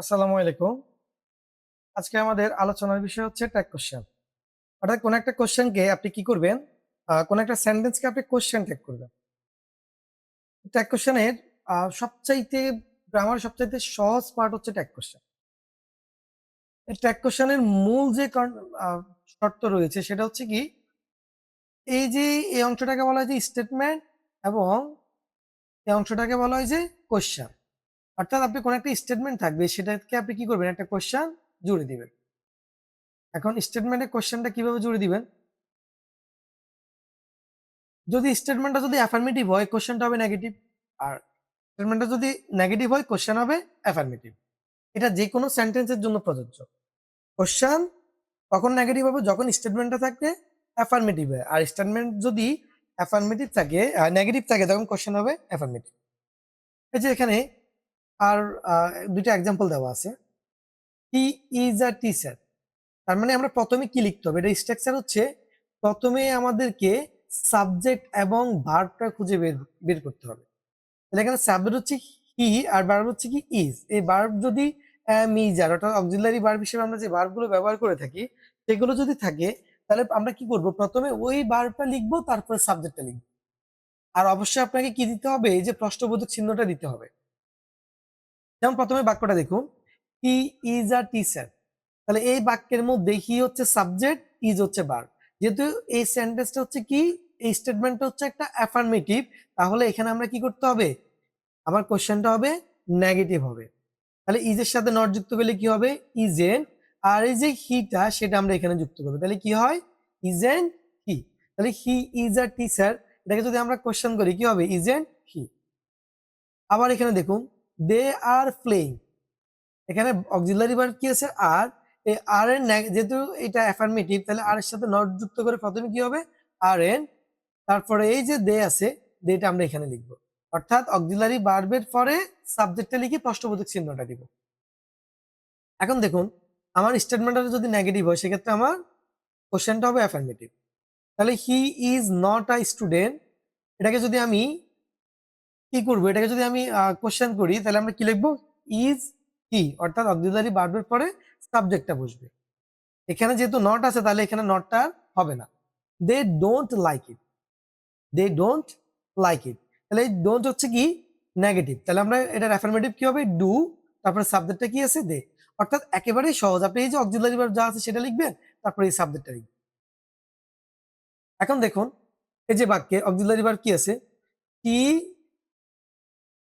আসসালামু আলাইকুম। আজকে আমাদের আলোচনার বিষয় হচ্ছে ট্যাগ কোশ্চেন অর্থাৎ কোন একটা কোশ্চেনকে আপনি কি করবেন? কোন একটা সেন্টেন্সকে আপনি কোশ্চেন ট্যাগ করবেন। ট্যাগ কোশ্চেনের সবচাইতে গ্রামার সবচাইতে সহজ পার্ট হচ্ছে ট্যাগ কোশ্চেন এই ট্যাগ কোশ্চেনের মূল যে শর্ত রয়েছে সেটা হচ্ছে কি, এই যে, এই অংশটাকে বলা হয় যে স্টেটমেন্ট এবং এই অংশটাকে বলা হয় যে কোশ্চেন অর্থাৎ আপনি কোন একটা স্টেটমেন্ট থাকবে, সেটাকে আপনি কি করবেন? একটা কোশ্চেন জুড়ে দিবেন। এখন স্টেটমেন্টে কোশ্চেনটা কীভাবে জুড়ে দিবেন? যদি স্টেটমেন্টটা যদি অ্যাফার্মেটিভ হয় কোশ্চেনটা হবে নেগেটিভ আর স্টেটমেন্টটা যদি নেগেটিভ হয় কোশ্চেন হবে অ্যাফার্মেটিভ এটা যে কোনো সেন্টেন্সের জন্য প্রযোজ্য। কোশ্চেন কখন নেগেটিভ হবে? যখন স্টেটমেন্টটা থাকবে অ্যাফার্মেটিভ হয় আর স্টেটমেন্ট যদি অ্যাফার্মেটিভ থাকে নেগেটিভ থাকে, তখন কোশ্চেন হবে অ্যাফার্মেটিভ এই যে এখানে আর দুইটা এক্সাম্পল দেওয়া আছে। হি ইজ আ টিচার তার মানে আমরা প্রথমে কি লিখতে হবে? এটা স্ট্রাকচার হচ্ছে প্রথমে আমাদেরকে সাবজেক্ট এবং ভার্বটা খুঁজে বের বের করতে হবে। তাহলে এখানে সাবজেক্ট হচ্ছে হি আর ভার্ব হচ্ছে কি ইজ এই ভার্ব যদি মিজার অর্থাৎ অক্সিলারি ভার্ব হিসেবে আমরা যে ভার্বগুলো ব্যবহার করে থাকি, সেগুলো যদি থাকে, তাহলে আমরা কি করব? প্রথমে ওই ভার্বটা লিখব, তারপরে সাবজেক্টটা লিখব। আর অবশ্যই আপনাকে কি দিতে হবে? এই যে প্রশ্নবোধক চিহ্নটা দিতে হবে। যেমন প্রথমে বাক্যটা দেখুন হি ইজ আ টিচার তাহলে এই বাক্যের মধ্যে হি হচ্ছে সাবজেক্ট ইজ হচ্ছে বার যেহেতু এই সেন্টেন্সটা হচ্ছে কি, এই স্টেটমেন্টটা হচ্ছে একটা অ্যাফার্মেটিভ তাহলে এখানে আমরা কি করতে হবে? আমার কোশ্চেনটা হবে নেগেটিভ হবে। তাহলে ইজের সাথে নট যুক্ত করলে কি হবে? ইজেন আর এই যে হিটা সেটা আমরা এখানে যুক্ত করব। তাহলে কি হয়? ইজেন হি তাহলে হি ইজ আ টিচার এটাকে যদি আমরা কোশ্চেন করি, কি হবে? ইজেন হি আবার এখানে দেখুন দে আর প্লেইং এখানে অক্সিলারি ভার্ব কি আছে? আর। এই আর এর যেহেতু এটা অ্যাফার্মেটিভ তাহলে আর এর সাথে নট যুক্ত করে প্রথমে কি হবে? আর এন তারপরে এই যে দে আছে দেটা আমরা এখানে লিখব। অর্থাৎ অক্সিলারি ভার্বের পরে সাবজেক্টটা লিখে প্রশ্নবোধক চিহ্নটা দিব। এখন দেখুন, আমার স্টেটমেন্টটা যদি নেগেটিভ হয়, সেক্ষেত্রে আমার কোশ্চেনটা হবে অ্যাফার্মেটিভ তাহলে he is not a student এটাকে যদি আমি কি করব? এটাকে যদি আমি কোশ্চেন করি, তাহলে আমরা কি লিখব? ইজ কি অর্থাৎ অক্সিলারি ভার্বের পরে সাবজেক্টটা বসবে। এখানে যেহেতু নট আছে, তাহলে এখানে নটটা হবে না। They don't like it they don't like it তাহলে এই ডোন্ট হচ্ছে কি? নেগেটিভ তাহলে আমরা এটা অ্যাফার্মেটিভ কি হবে? ডু তারপরে সাবজেক্টটা কি আছে? দে অর্থাৎ একেবারেই সহজ। আপনি এই যে অক্সিলারি ভার্ব যা আছে, সেটা লিখবেন, তারপরে এই সাবজেক্টটা লিখবেন। এখন দেখুন, এই যে বাক্যে অক্সিলারি ভার্ব কি আছে? হি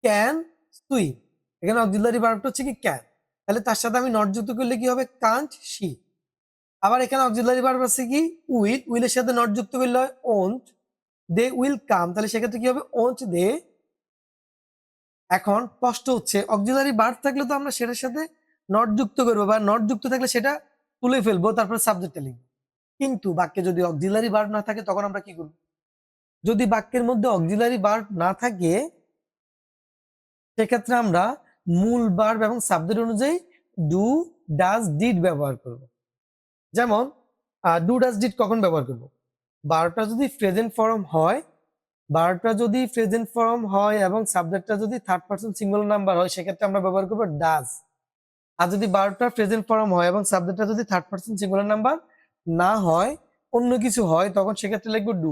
ক্যান সুইম এখানে অক্সিলারি ভার্বটা হচ্ছে কি ক্যান তাহলে তার সাথে আমি নট যুক্ত করলে কি হবে? কান্ট শি আবার এখানে অক্সিলারি ভার্ব আছে কি? উইল উইলের সাথে নট যুক্ত করলে হয় ওন্ট দে উইল কাম তাহলে সেক্ষেত্রে কি হবে? ওন্ট দে এখন স্পষ্ট হচ্ছে অক্সিলারি ভার্ব থাকলে তো আমরা সেটার সাথে নট যুক্ত করব বা নট যুক্ত থাকলে সেটা তুলে ফেলব, তারপর সাবজেক্টটা লিখব। কিন্তু বাক্যে যদি অক্সিলারি ভার্ব না থাকে, তখন আমরা কি করব? যদি বাক্যের মধ্যে অক্সিলারি ভার্ব না থাকে সেক্ষেত্রে আমরা মূল ভার্ব এবং সাবজেক্ট অনুযায়ী ডু ডাজ ডিড ব্যবহার করব। যেমন ডু ডাজ ডিড কখন ব্যবহার করব? ভার্বটা যদি প্রেজেন্ট ফর্ম হয় ভার্বটা যদি প্রেজেন্ট ফর্ম হয় এবং সাবজেক্টটা যদি থার্ড পার্সন সিঙ্গুলার নাম্বার হয়, সেক্ষেত্রে আমরা ব্যবহার করব ডাজ আর যদি ভার্বটা প্রেজেন্ট ফর্ম হয় এবং সাবজেক্টটা যদি থার্ড পার্সন সিঙ্গুলার নাম্বার না হয়, অন্য কিছু হয়, তখন সেক্ষেত্রে লিখব ডু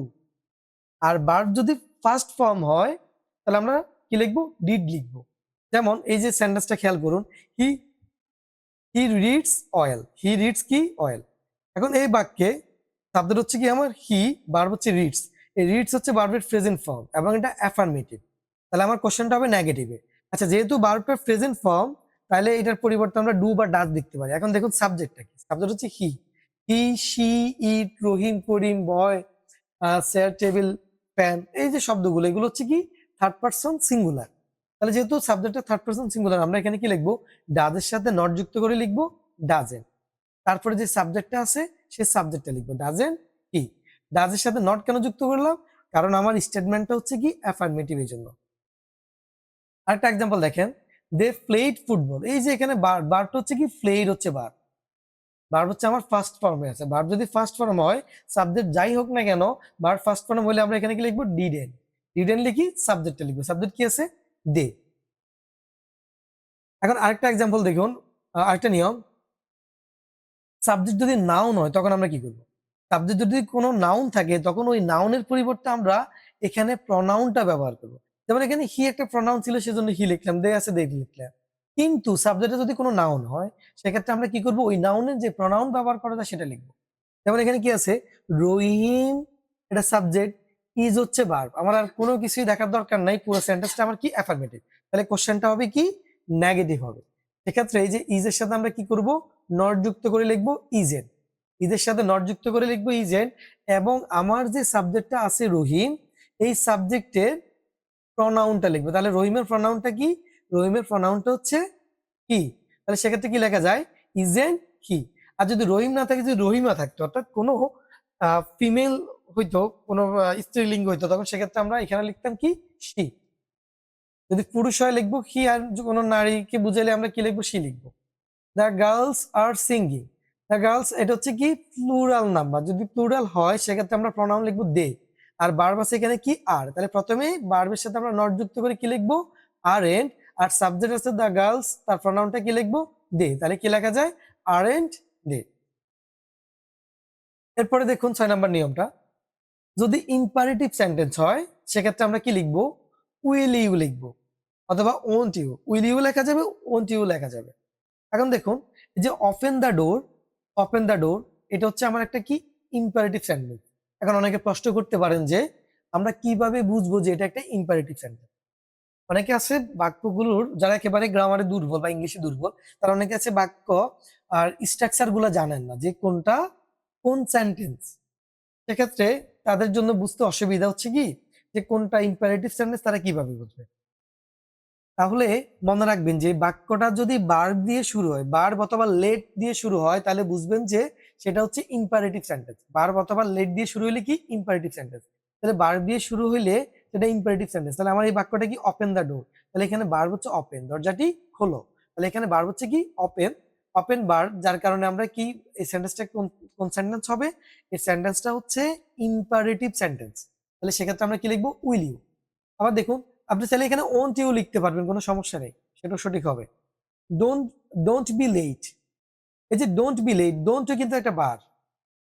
আর ভার্ব যদি ফার্স্ট ফর্ম হয়, তাহলে আমরা কি লিখব? ডিড লিখব। যেমন এই যে সেন্টেন্সটা খেয়াল করুন he he reads oil he reads কি? অয়েল এখন এই বাক্যে সাবজেক্ট হচ্ছে কি আমার? হি ভার্ব হচ্ছে রিডস এই রিডস হচ্ছে বার্বের প্রেজেন্ট ফর্ম এবং এটা অ্যাফার্মেটিভ তাহলে আমার কোশ্চেনটা হবে নেগেটিভে আচ্ছা যেহেতু বার্বের প্রেজেন্ট ফর্ম তাহলে এটার পরিবর্তে আমরা ডু বা ডাচ দেখতে পারি। এখন দেখুন সাবজেক্টটা কি? সাবজেক্ট হচ্ছে he he she it Rahim, Karim boy chair table pan এই যে শব্দগুলো, এগুলো হচ্ছে কি? থার্ড পার্সন সিঙ্গুলার তাহলে যেহেতু সাবজেক্টটা থার্ড পার্সন সিঙ্গুলার আমরা এখানে কি লিখব? ডাজের সাথে নট যুক্ত করে লিখব ডাজেন তারপরে যে সাবজেক্টটা আছে, সে সাবজেক্টটা লিখব ডাজেন কি? ডাজের সাথে নট কেন যুক্ত করলাম? কারণ আমার স্টেটমেন্টটা হচ্ছে কি অ্যাফার্মেটিভ এর জন্য। আরেকটা এক্সাম্পল দেখেন দে প্লেড ফুটবল এই যে এখানে বার বারটা হচ্ছে কি প্লেড হচ্ছে বার বার হচ্ছে আমার ফার্স্ট ফর্মে আছে। বার যদি ফার্স্ট ফর্ম হয় সাবজেক্ট যাই হোক না কেন বার ফার্স্ট ফর্ম হলে আমরা এখানে কি লিখব? ডিডেন ডিডেন লিখি সাবজেক্টটা লিখব। সাবজেক্ট কি আছে? দে এখন আরেকটা এক্সাম্পল দেখুন আরেকটা নিয়ম। সাবজেক্ট যদি নাউন হয়, তখন আমরা কি করব? সাবজেক্ট যদি কোনো নাউন থাকে, তখন ওই নাউনের পরিবর্তে আমরা এখানে প্রনাউনটা ব্যবহার করব। যেমন এখানে হি একটা প্রনাউন ছিল, সেজন্য হি লিখলাম দে আছে দে লিখলাম। কিন্তু সাবজেক্টে যদি কোনো নাউন হয়, সেক্ষেত্রে আমরা কি করব? ওই নাউনের যে প্রনাউন ব্যবহার করা যায় সেটা লিখব। যেমন এখানে কি আছে? রহিম এটা সাবজেক্ট ইজ হচ্ছে ভার্ব আমার আর কোনো কিছুই দেখার দরকার নাই, পুরো সেন্টেন্সটা আমার কি অ্যাফার্মেটিভ তাহলে কোশ্চেনটা হবে কি? নেগেটিভ হবে। সেক্ষেত্রে এই যে ইজের সাথে আমরা কি করব? নট যুক্ত করে লিখব ইজেন ইজের সাথে নট যুক্ত করে লিখব ইজেন এবং আমার যে সাবজেক্টটা আছে রহিম, এই সাবজেক্টের প্রনাউনটা লিখব। তাহলে রহিমের প্রনাউনটা কি? রহিমের প্রনাউনটা হচ্ছে কি? তাহলে সেক্ষেত্রে কি লেখা যায়? ইজেন হি আর যদি রহিম না থাকে, যদি রহিমা থাকতো, অর্থাৎ কোনো ফিমেল হইতো, কোনো স্ত্রীলিঙ্গ হইতো, তখন সেক্ষেত্রে আমরা এখানে লিখতাম কি? সি। যদি পুরুষ হয় লিখব হি আর কোনো নারীকে বুঝাইলে আমরা কি লিখব? সি লিখব। The girls are singing the girls এটা হচ্ছে কি? প্লুরাল নাম্বার যদি প্লুরাল হয়, সেক্ষেত্রে আমরা প্রনাউন লিখব দে। আর বারব এখানে কি? আর। তাহলে প্রথমে বারবের সাথে আমরা নট যুক্ত করে কি লিখব? আর এন্ড আর সাবজেক্ট আছে দ্য গার্লস তার প্রনাউনটা কি লিখব? দে। তাহলে কি লেখা যায়? Are and they. এরপরে দেখুন ছয় নাম্বার নিয়মটা। যদি ইম্পারেটিভ সেন্টেন্স হয়, সেক্ষেত্রে আমরা কি লিখব? উইল ইউ লিখব। অথবা ওন্ট ইউ উইল ইউ লেখা যাবে ওন্ট ইউ লেখা যাবে। এখন দেখুন যে open the door open the door এটা হচ্ছে আমার একটা কি? ইম্পারেটিভ সেন্টেন্স এখন অনেকে প্রশ্ন করতে পারেন যে, আমরা কীভাবে বুঝব যে এটা একটা ইম্পারেটিভ সেন্টেন্স অনেকে আছে বাক্যগুলোর, যারা একেবারে গ্রামারে দুর্বল বা ইংলিশে দুর্বল, তারা অনেকে আছে বাক্য আর স্ট্রাকচারগুলো জানেন না যে কোনটা, কোন সেন্টেন্স সেক্ষেত্রে তাদের জন্য বুঝতে অসুবিধা হচ্ছে কি? যে কোনটা ইম্পারেটিভ সেন্টেন্স তারা কীভাবে বুঝবে? তাহলে মনে রাখবেন যে বাক্যটা যদি বার দিয়ে শুরু হয় বার অথবা লেট দিয়ে শুরু হয়, তাহলে বুঝবেন যে সেটা হচ্ছে ইম্পারেটিভ সেন্টেন্স বার অথবা লেট দিয়ে শুরু হলে কি? ইম্পারেটিভ সেন্টেন্স তাহলে বার দিয়ে শুরু হইলে সেটা ইম্পারেটিভ সেন্টেন্স তাহলে আমার এই বাক্যটা কি? ওপেন দ্য ডোর তাহলে এখানে বার হচ্ছে ওপেন দরজাটি খোলো। তাহলে এখানে বার হচ্ছে কি? ওপেন ওপেন বার যার কারণে আমরা কি, এই সেন্টেন্সটা কোন কোন সেন্টেন্স হবে? এই সেন্টেন্সটা হচ্ছে ইম্পারেটিভ সেন্টেন্স তাহলে সেক্ষেত্রে আমরা কি লিখব? উইল ইউ আবার দেখুন, আপনি চাইলে এখানে ওন্ট ইউ লিখতে পারবেন, কোনো সমস্যা নেই সেটা সঠিক হবে। ডোন্ট ডোন্ট বি লেট এই যে ডোন্ট বি লেট ডোন্ট কিন্তু একটা বার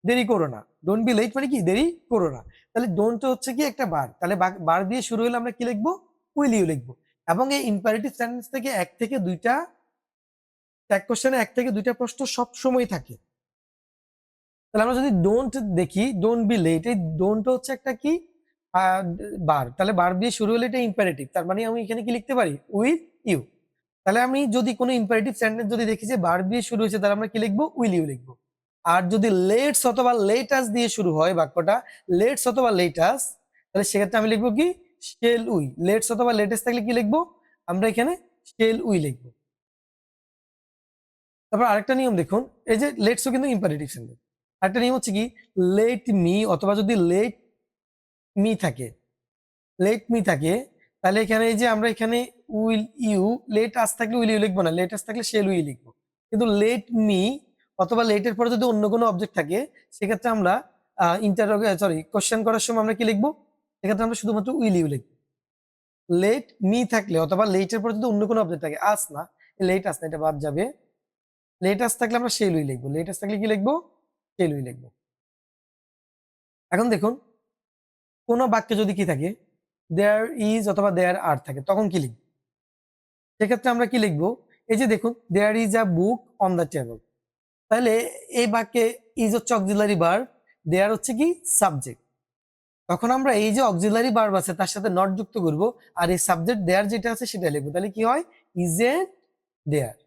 দেরি করো না। ডোন্ট বি লেট মানে কি? দেরি করো না। তাহলে ডোন্ট হচ্ছে কি একটা বার তাহলে বার দিয়ে শুরু হলে আমরা কি লিখব? উইল ইউ লিখব। এবং এই ইম্পারেটিভ সেন্টেন্স থেকে এক থেকে দুইটা এক কোশ্চেনে এক থেকে দুইটা প্রশ্ন সব সময় থাকে। তাহলে আমরা যদি ডোন্ট দেখি ডোন্ট বি লেট এই ডোন্ট হচ্ছে একটা কি? বার তাহলে বার দিয়ে শুরু হলে এটা ইম্পারেটিভ তার মানে আমি এখানে কি লিখতে পারি? উইথ ইউ তাহলে আমি যদি কোনো ইম্পারেটিভ সেন্টেন্স যদি দেখি যে বার দিয়ে শুরু হয়েছে, তাহলে আমরা কি লিখব? উইল ইউ লিখব। আর যদি লেটস অথবা লেটাস দিয়ে শুরু হয় বাক্যটা লেটস অথবা লেটাস তাহলে সেক্ষেত্রে আমি লিখব কি? শেল উই লেটস অথবা লেটেস্ট থাকলে কি লিখব? আমরা এখানে শেল উই লিখব। তারপর আরেকটা নিয়ম দেখুন, এই যে লেটসও কিন্তু ইম্পারেটিভ সেন্টেন্স আরেকটা নিয়ম হচ্ছে কি লেট মি অথবা যদি লেট মি থাকে লেট মি থাকে, তাহলে এখানে এই যে আমরা এখানে উইল ইউ লেট আস থাকলে উইল ইউ লিখব না লেট আস থাকলে শেল উই লিখব। কিন্তু লেট মি অথবা লেটের পরে যদি অন্য কোনো অবজেক্ট থাকে, সেক্ষেত্রে আমরা ইন্টারোগে সরি কোশ্চেন করার সময় আমরা কি লিখব? সেক্ষেত্রে আমরা শুধুমাত্র উইল ইউ লিখব। লেট মি থাকলে অথবা লেটের পরে যদি অন্য কোনো অবজেক্ট থাকে আস না লেট আস না, এটা বাদ যাবে। লেট আস থাকলে আমরা শেল উই লিখব। লেট আস থাকলে কি লিখব? শেল উই লিখব। এখন দেখুন, কোনো বাক্যে যদি কি থাকে দেয়ার ইজ অথবা দেয়ার আর থাকে, তখন কি লিখব? সেক্ষেত্রে আমরা কি লিখব? এই যে দেখুন there is a book on the table তাহলে এই বাক্যে ইজ হচ্ছে অক্সিলারি বার দেয়ার হচ্ছে কি? সাবজেক্ট তখন আমরা এই যে অক্সিলারি বার আছে, তার সাথে নট যুক্ত করব, আর এই সাবজেক্ট দেয়ার যেটা আছে সেটা লিখব। তাহলে কি হয়? ইজ এ দেয়ার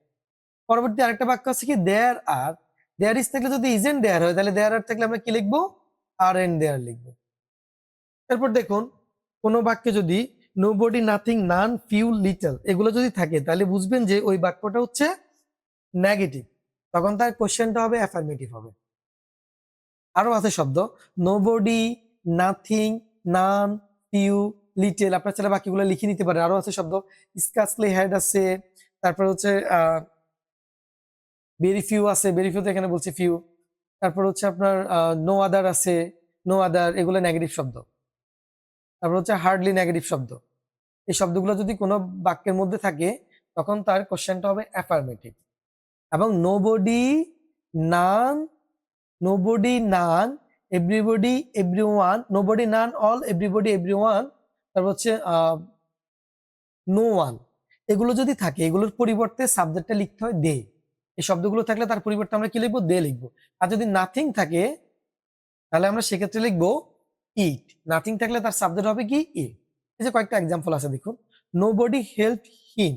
পরবর্তী আরেকটা বাক্য আছে কি? দেয়ার আর দেয়ার ইজ থাকলে যদি ইজ এন্ড দেয়ার হয়, তাহলে দেয়ার আর থাকলে আমরা কি লিখব? আর এন্ড দেয়ার লিখব। এরপর দেখুন, কোনো বাক্যে যদি nobody nothing none few little এগুলো যদি থাকে, তাহলে বুঝবেন যে ওই বাক্যটা হচ্ছে নেগেটিভ তখন তার কোশ্চেনটা হবে অ্যাফার্মেটিভ হবে। আরও আছে শব্দ nobody nothing none few little আপনার ছেলে বাকিগুলো লিখে নিতে পারে। আরও আছে শব্দ স্কাসলি হেড আছে তারপর হচ্ছে ভেরি ফিউ আছে ভেরি ফিউ তো এখানে বলছে ফিউ তারপর হচ্ছে আপনার নো আদার আছে নো আদার এগুলো নেগেটিভ শব্দ। তারপর হচ্ছে হার্ডলি নেগেটিভ শব্দ। এই শব্দগুলো যদি কোনো বাক্যের মধ্যে থাকে, তখন তার কোশ্চেনটা হবে অ্যাফার্মেটিভ এবং nobody none nobody none everybody everyone nobody none all everybody everyone তারপর হচ্ছে নো ওয়ান এগুলো যদি থাকে, এগুলোর পরিবর্তে সাবজেক্টটা লিখতে হয় দে এই শব্দগুলো থাকলে তার পরিবর্তে আমরা কি লিখব? দে লিখব। আর যদি নাথিং থাকে, তাহলে আমরা সেক্ষেত্রে লিখব ইট নাথিং থাকলে তার সাবজেক্ট হবে কি? ই এই যে কয়েকটা এক্সাম্পল আছে, দেখুন। নো বডি হেল্প হিম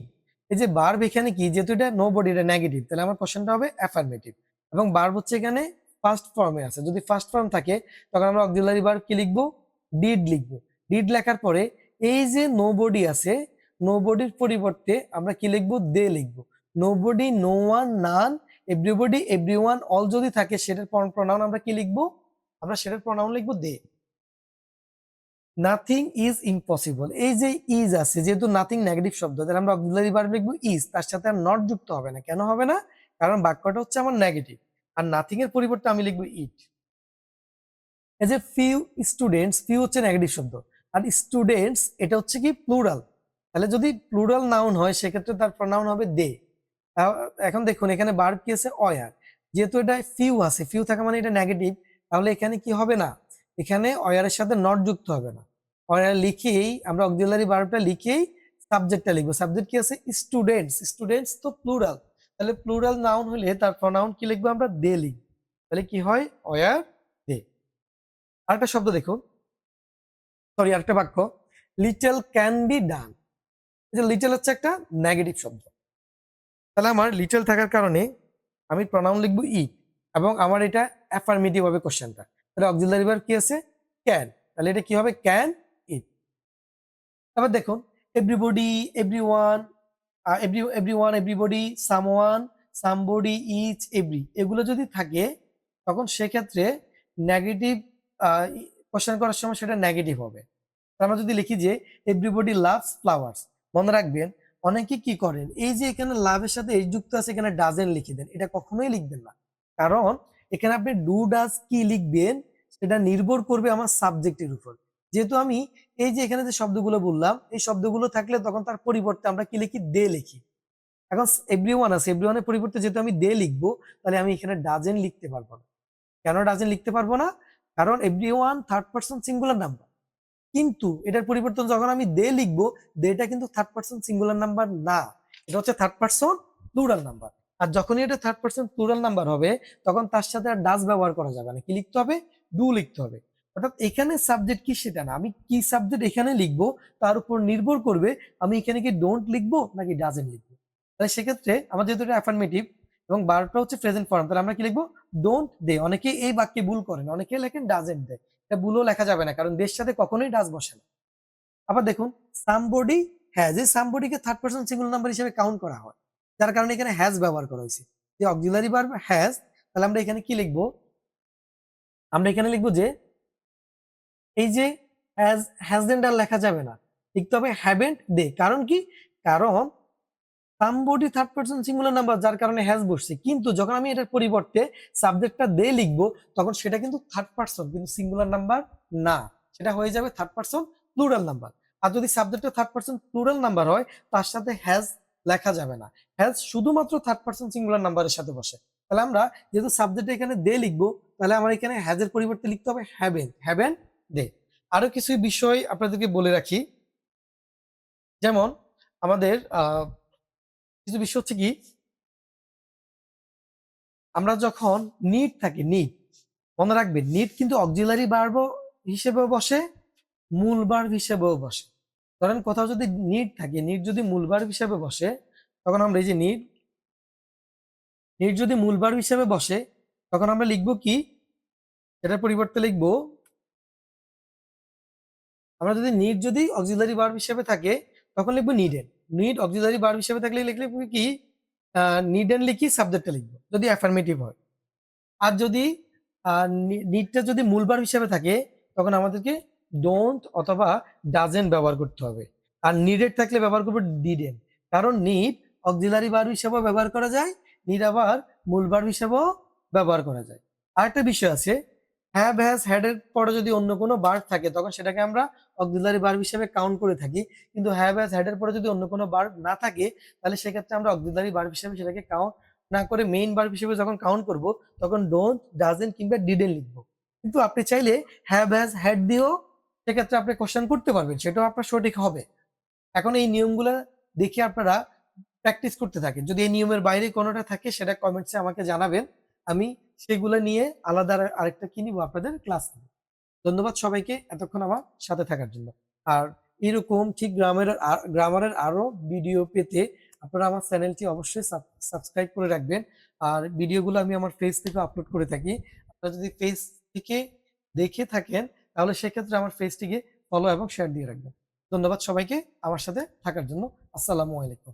এই যে বার্ব এখানে কি? যেহেতু এটা নো বডি এটা নেগেটিভ তাহলে আমার কোশ্চেনটা হবে অ্যাফার্মেটিভ এবং বার্ব হচ্ছে এখানে ফার্স্ট ফর্মে আছে। যদি ফার্স্ট ফর্ম থাকে, তখন আমরা অক্সিলারি বার্ব কি লিখব? ডিড লিখব। ডিড লেখার পরে এই যে নো বডি আছে নো বডির পরিবর্তে আমরা কি লিখব? দে লিখব। Nobody no one none everybody everyone all যদি থাকে, সেটার প্রনাউন আমরা কি লিখব? আমরা সেটার প্রনাউন লিখব দে। নাথিং ইজ ইম্পসিবল এই যে ইজ আছে, যেহেতু নাথিং নেগেটিভ শব্দ, তাহলে আমরা অক্সিলারি ভার্ব লিখব ইজ তার সাথে আর নট যুক্ত হবে না। কেন হবে না? কারণ বাক্যটা হচ্ছে আমার নেগেটিভ আর নাথিং এর পরিবর্তে আমি লিখব ইট এই যে ফিউ স্টুডেন্টস ফিউ হচ্ছে নেগেটিভ শব্দ। আর স্টুডেন্টস এটা হচ্ছে কি প্লুরাল তাহলে যদি প্লুরাল নাউন হয়, সেক্ষেত্রে তার প্রনাউন হবে দে। এখন দেখুন, এখানে বার্ব কি আছে? অয়ার। যেহেতু এটা ফিউ আছে ফিউ থাকা মানে এটা নেগেটিভ তাহলে এখানে কি হবে না? এখানে অয়ারের সাথে নট যুক্ত হবে না। অয়ার লিখেই, আমরা অক্সিলারি বার্বটা লিখেই সাবজেক্টটা লিখব। সাবজেক্ট কি আছে? স্টুডেন্টস স্টুডেন্টস তো প্লুরাল তাহলে প্লুরাল নাউন হলে তার প্রনাউন কি লিখব আমরা? দে লিখব। তাহলে কি হয়? অয়ার দে আরেকটা শব্দ দেখুন। সরি আরেকটা বাক্য। Little can be done little হচ্ছে একটা নেগেটিভ শব্দ। তাহলে আমার লিটল থাকার কারণে আমি প্রনাউন লিখব ই এবং আমার এটা অ্যাফার্মেটিভ হবে কোশ্চেনটা তাহলে অক্সিলারি ভার্ব কি আছে? ক্যান তাহলে এটা কি হবে? ক্যান ইট তারপর দেখুন everybody everyone every everyone everybody someone somebody each every এগুলো যদি থাকে, তখন সেক্ষেত্রে নেগেটিভ কোশ্চেন করার সময় সেটা নেগেটিভ হবে। আমরা যদি লিখি যে এভরিবডি লাভস ফ্লাওয়ার্স মনে রাখবেন অনেকে কি করেন? এই যে এখানে লাভের সাথে এই যুক্ত আছে, এখানে ডাজেন লিখে দেন। এটা কখনোই লিখবেন না। কারণ এখানে আপনি ডু ডাজ কি লিখবেন, সেটা নির্ভর করবে আমার সাবজেক্টের উপর। যেহেতু আমি এই যে এখানে যে শব্দগুলো বললাম, এই শব্দগুলো থাকলে তখন তার পরিবর্তে আমরা কি লিখি? দে লিখি। এখন এভরি ওয়ান আছে এভরি ওয়ানের পরিবর্তে যেহেতু আমি দে লিখব, তাহলে আমি এখানে ডাজেন লিখতে পারব না। কেন ডাজেন লিখতে পারব না? কারণ everyone third person singular number কিন্তু এটার পরিবর্তন যখন আমি দে লিখব দেটা কিন্তু থার্ড পার্সন সিঙ্গুলার নাম্বার না। এটা হচ্ছে থার্ড পার্সন প্লুরাল নাম্বার আর যখনই এটা থার্ড পার্সন প্লুরাল নাম্বার হবে, তখন তার সাথে আর ডাস ব্যবহার করা যাবে না। কি লিখতে হবে? ডু লিখতে হবে। অর্থাৎ এখানে সাবজেক্ট কি সেটা না। আমি কি সাবজেক্ট এখানে লিখব, তার উপর নির্ভর করবে আমি এখানে কি ডোন্ট লিখব নাকি ডাজেন্ট লিখব। তাহলে সেক্ষেত্রে আমার যেহেতু এটা অ্যাফার্মেটিভ এবং বারোটা হচ্ছে প্রেজেন্ট ফর্ম তাহলে আমরা কি লিখব? Don't they. অনেকে এই বাক্যে ভুল করেন অনেকে লেখেন ডাজেন্ট দে। এটা ভুলও লেখা যাবে না, কারণ দেশ সাথে কখনোই ডাজ বসে না। আবার দেখুন সামবডি হ্যাজ এই সামবডিকে থার্ড পার্সন সিঙ্গুলার নাম্বার হিসেবে কাউন্ট করা হয়। যার কারণে এখানে হ্যাজ ব্যবহার করা হয়েছে। যে অক্সিলারি ভার্ব হ্যাজ তাহলে আমরা এখানে কি লিখব? আমরা এখানে লিখব যে, এই যে হ্যাজ হ্যাজডেন্ট আর লেখা যাবে না। লিখতে হবে হ্যাভেন্ট দে কারণ কি? কারণ somebody third person singular number যার কারণে হ্যাজ বসছে। কিন্তু যখন আমি এটার পরিবর্তে সাবজেক্টটা দে লিখব, তখন সেটা কিন্তু থার্ড পার্সন কিন্তু সিঙ্গুলার নাম্বার না। সেটা হয়ে যাবে থার্ড পার্সন প্লুরাল নাম্বার আর যদি সাবজেক্টটা থার্ড পার্সন প্লুরাল নাম্বার হয়, তার সাথে হ্যাজ লেখা যাবে না। হ্যাজ শুধুমাত্র থার্ড পার্সন সিঙ্গুলার নাম্বারের সাথে বসে। তাহলে আমরা যেহেতু সাবজেক্ট এখানে দে লিখব, তাহলে আমার এখানে হ্যাজের পরিবর্তে লিখতে হবে হ্যাভেন হ্যাভেন দে আরও কিছু বিষয় আপনাদেরকে বলে রাখি। যেমন আমাদের কিছু বিষয় হচ্ছে কি? আমরা যখন নিট থাকি নিট মনে রাখবেন নিট কিন্তু অক্সিলারি বার্ব হিসেবেও বসে, মূল বার্ব হিসেবেও বসে। ধরেন কোথাও যদি নিট থাকে নিট যদি মূল বার্ব হিসেবে বসে, তখন আমরা এই যে নিট নিট যদি মূল বার্ব হিসেবে বসে, তখন আমরা লিখব কি? এটার পরিবর্তে লিখব, আমরা যদি নিট যদি অক্সিলারি বার্ব হিসেবে থাকে তখন লিখব নিডেন নিড অক্সিলারি বার্ব হিসেবে থাকলে লিখলে কি? নিডেন লিখি সাবজেক্টটা লিখব, যদি অ্যাফার্মেটিভ হয়। আর যদি নিডটা যদি মূল বার্ব হিসেবে থাকে, তখন আমাদেরকে ডোন্ট অথবা ডাজেন্ট ব্যবহার করতে হবে। আর নিডেড থাকলে ব্যবহার করব ডিডেন কারণ নিড অক্সিলারি বার্ব হিসেবেও ব্যবহার করা যায় নিড আবার মূল বার্ব হিসেবেও ব্যবহার করা যায়। আরেকটা বিষয় আছে হ্যাভ হ্যাজ হ্যাড এর পরে যদি অন্য কোনো বার্ব থাকে, তখন সেটাকে আমরা অক্সিলারি বার্ব হিসেবে কাউন্ট করে থাকি। কিন্তু হ্যাভ হ্যাজ হ্যাড এর পরে যদি অন্য কোনো বার্ব না থাকে, তাহলে সেক্ষেত্রে আমরা অক্সিলারি বার্ব হিসেবে সেটাকে কাউন্ট না করে মেইন ভার্ব হিসেবে যখন কাউন্ট করব, তখন ডোন্ট ডাজেন্ট কিংবা ডিডেন্ট লিখব। কিন্তু আপনি চাইলে হ্যাভ হ্যাজ হ্যাড দিয়েও সেক্ষেত্রে আপনি কোশ্চেন করতে পারবেন, সেটাও আপনার সঠিক হবে। এখন এই নিয়মগুলো দেখে আপনারা প্র্যাকটিস করতে থাকেন। যদি এই নিয়মের বাইরে কোনোটা থাকে, সেটা কমেন্টসে আমাকে জানাবেন। আমি সেগুলো নিয়ে আলাদা আরেকটা কি নিব আপনাদের? ক্লাস ধন্যবাদ সবাইকে এতক্ষণ আমার সাথে থাকার জন্য। আর এরকম ঠিক গ্রামের গ্রামারের আরও ভিডিও পেতে আপনারা আমার চ্যানেলটি অবশ্যই সাবস্ক্রাইব করে রাখবেন। আর ভিডিওগুলো আমি আমার ফেস থেকে আপলোড করে থাকি। আপনারা যদি ফেস থেকে দেখে থাকেন, তাহলে সেক্ষেত্রে আমার ফেসটিকে ফলো এবং শেয়ার দিয়ে রাখবেন। ধন্যবাদ সবাইকে আমার সাথে থাকার জন্য। আসসালামু আলাইকুম।